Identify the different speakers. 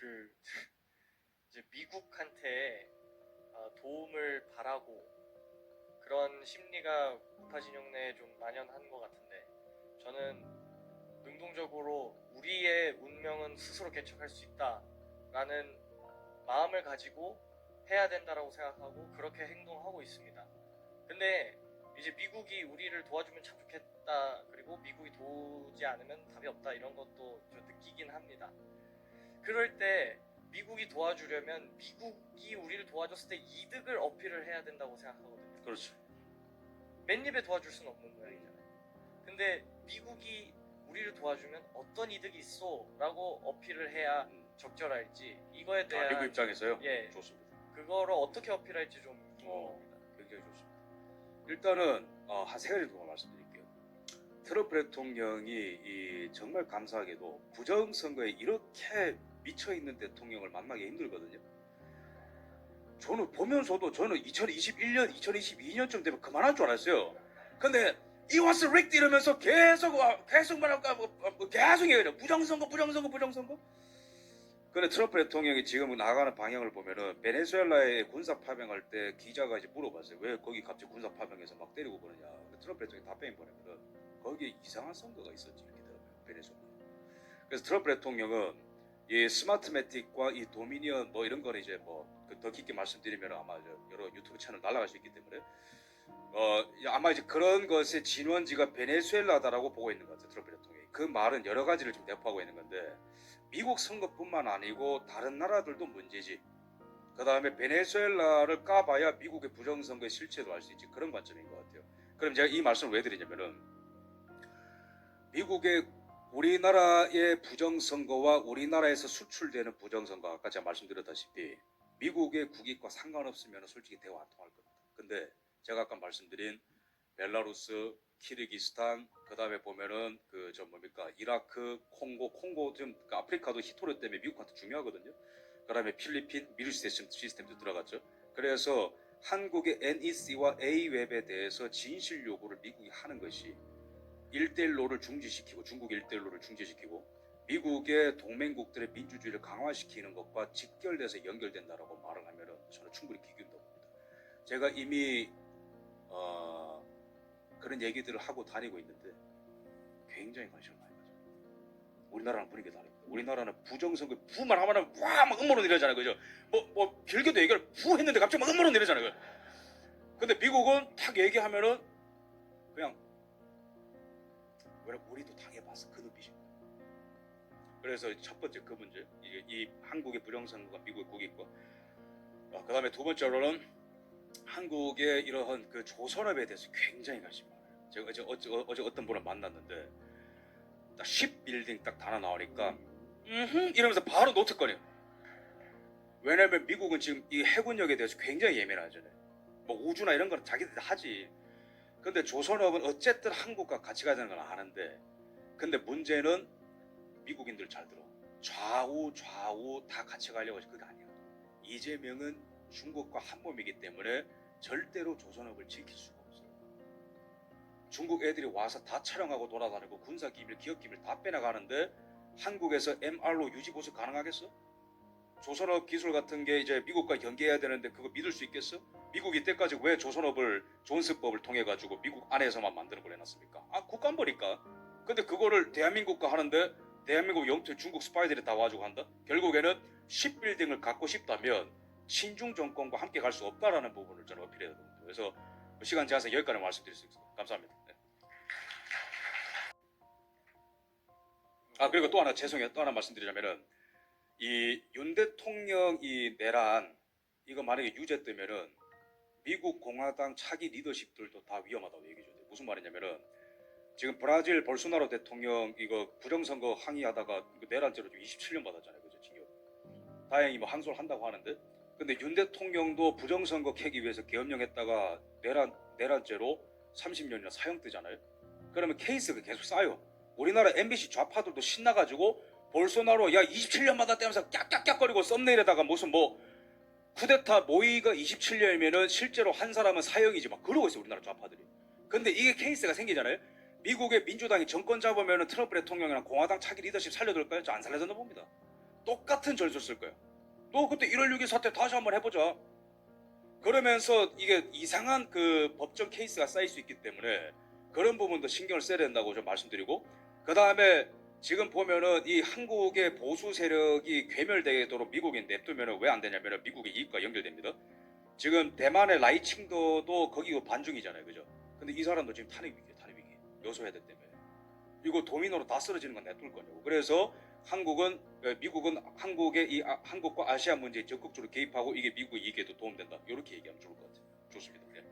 Speaker 1: 그 이제 미국한테 어, 도움을 바라고 그런 심리가 우파진영 내에 좀 만연한 것 같은데 저는 능동적으로 우리의 운명은 스스로 개척할 수 있다라는 마음을 가지고 해야 된다라고 생각하고 그렇게 행동하고 있습니다. 근데 이제 미국이 우리를 도와주면 참 좋겠다 그리고 미국이 도우지 않으면 답이 없다 이런 것도 좀 느끼긴 합니다. 그럴 때 미국이 도와주려면 미국이 우리를 도와줬을 때 이득을 어필을 해야 된다고 생각하거든요.
Speaker 2: 그렇죠.
Speaker 1: 맨입에 도와줄 수는 없는 모양이잖아요. 근데 미국이 우리를 도와주면 어떤 이득이 있어라고 어필을 해야
Speaker 2: 음.
Speaker 1: 적절할지 이거에
Speaker 2: 아,
Speaker 1: 대한
Speaker 2: 미국 입장에서요?
Speaker 1: 예
Speaker 2: 좋습니다.
Speaker 1: 그거를 어떻게 어필할지 좀
Speaker 2: 어.
Speaker 1: 궁금합니다.
Speaker 2: 굉장히 좋습니다. 일단은 어, 한세 가지 더 말씀드릴게요. 트럼프 대통령이 이 정말 감사하게도 부정선거에 이렇게 미쳐 있는 대통령을 만나기 힘들거든요. 저는 보면서도 저는 2021년, 2022년쯤 되면 그만할 줄 알았어요. 근데 이 와스 릭 이러면서 계속 와- 계속 말할까 뭐, 뭐 계속 얘기해요. 부정선거, 부정선거, 부정선거. 근데 트럼프 대통령이 지금 나가는 방향을 보면은 베네수엘라에 군사 파병할 때 기자가 이제 물어봤어요. 왜 거기 갑자기 군사 파병해서 막 때리고 그러냐. 트럼프 대통령이 답변이 뭐냐면은 거기에 이상한 선거가 있었지 이렇게. 베네수엘라. 그래서 트럼프 대통령은 이 스마트매틱과 이 도미니언 뭐 이런 거는 이제 뭐 더 깊게 말씀드리면 아마 저 여러 유튜브 채널 날아갈 수 있기 때문에 어 아마 이제 그런 것의 진원지가 베네수엘라다라고 보고 있는 것 같아요. 트럼프 대통령이 그 말은 여러 가지를 지금 내포하고 있는 건데 미국 선거뿐만 아니고 다른 나라들도 문제지. 그 다음에 베네수엘라를 까봐야 미국의 부정선거의 실체도 알 수 있지. 그런 관점인 것 같아요. 그럼 제가 이 말씀을 왜 드리냐면은 미국의 우리나라의 부정선거와 우리나라에서 수출되는 부정선거 아까 제가 말씀드렸다시피 미국의 국익과 상관없으면 솔직히 대화 안 통할 겁니다. 근데 제가 아까 말씀드린 벨라루스, 키르기스탄, 그 다음에 보면은 그 저 뭡니까 이라크, 콩고, 콩고 지금 그 아프리카도 히토르 때문에 미국한테 중요하거든요. 그 다음에 필리핀 미르 시스템 시스템도 들어갔죠. 그래서 한국의 NEC와 A웹에 대해서 진실 요구를 미국이 하는 것이 1대1로를 중지시키고 중국 1대1로를 중지시키고 미국의 동맹국들의 민주주의를 강화시키는 것과 직결돼서 연결된다라고 말을 하면은 저는 충분히 기균다고 봅니다. 제가 이미 어, 그런 얘기들을 하고 다니고 있는데 굉장히 관심을 많이 가져요. 우리나라랑 분위기가 다릅니다. 우리나라는 부정선거 부만 하면 와막 음모론 내려잖아요, 그죠? 뭐뭐 길게도 얘기를 부 했는데 갑자기 막 음모론 내려잖아요. 그죠? 근데 미국은 탁 얘기하면은 그래서 첫 번째 그 문제 이게 이 한국의 부정선거가 미국의 국익과 아, 그 다음에 두 번째로는 한국의 이러한 그 조선업에 대해서 굉장히 관심이 많아요. 제가 어제, 어제, 어제 어떤 분을 만났는데 딱 10빌딩 딱 하나 나오니까 음흠 이러면서 바로 노트거려요. 왜냐면 미국은 지금 이 해군력에 대해서 굉장히 예민하잖아요. 뭐 우주나 이런 거는 자기들 하지. 근데 조선업은 어쨌든 한국과 같이 가자는 건 아는데 근데 문제는 미국인들 잘 들어. 좌우 좌우 다 같이 가려고 그게 아니야. 이재명은 중국과 한 몸이기 때문에 절대로 조선업을 지킬 수가 없어요. 중국 애들이 와서 다 촬영하고 돌아다니고 군사 기밀, 기업 기밀 다 빼나가는데 한국에서 MR로 유지 보수 가능하겠어? 조선업 기술 같은 게 이제 미국과 연계해야 되는데 그거 믿을 수 있겠어? 미국이 때까지 왜 조선업을 존스법을 통해 가지고 미국 안에서만 만드는 걸 해놨습니까? 아 국간벌이니까. 근데 그거를 대한민국과 하는데 대한민국 영토 중국 스파이들이 다 와주고 한다? 결국에는 10빌딩을 갖고 싶다면 친중 정권과 함께 갈 수 없다라는 부분을 저는 어필해야 됩니다. 그래서 시간 제한상 여기까지 말씀드릴 수 있습니다. 감사합니다. 네. 아 그리고 또 하나 죄송해요. 또 하나 말씀드리자면은 이 윤 대통령 이 내란 이거 만약에 유죄되면은 미국 공화당 차기 리더십들도 다 위험하다고 얘기해 줘요. 무슨 말이냐면은 지금 브라질 볼소나로 대통령 이거 부정선거 항의하다가 이거 내란죄로 지금 27년 받았잖아요. 그죠? 징역. 다행히 뭐 항소를 한다고 하는데 근데 윤 대통령도 부정선거 캐기 위해서 계엄령했다가 내란 내란죄로 30년이나 사형 뜨잖아요. 그러면 케이스가 계속 쌓여. 우리나라 MBC 좌파들도 신나가지고 볼소나로 야 27년 받았다면서 깍깍깍거리고 썸네일에다가 무슨 뭐 쿠데타 모의가 27년이면은 실제로 한 사람은 사형이지 막 그러고 있어 우리나라 좌파들이. 근데 이게 케이스가 생기잖아요. 미국의 민주당이 정권 잡으면은 트럼프 대통령이랑 공화당 차기 리더십 살려둘까요? 저 안 살려준다 봅니다. 똑같은 전술 쓸 거야. 또 그때 1월 6일 사태 다시 한번 해보자. 그러면서 이게 이상한 그 법정 케이스가 쌓일 수 있기 때문에 그런 부분도 신경을 써야 된다고 좀 말씀드리고 그 다음에 지금 보면은 이 한국의 보수 세력이 괴멸되도록 미국이 냅두면은 왜안 되냐면은 미국의 이익과 연결됩니다. 지금 대만의 라이칭도도 거기 반중이잖아요, 그죠? 근데 이 사람도 지금 탄핵 위기에 탄핵 위기 요소해야 때문에 이거 도미노로 다 쓰러지는 건 냅둘 거냐고. 그래서 한국은 에, 미국은 한국의 이 아- 한국과 아시아 문제에 적극적으로 개입하고 이게 미국 이익에도 도움된다. 이렇게 얘기하면 좋을 것 같아요. 좋습니다. 네.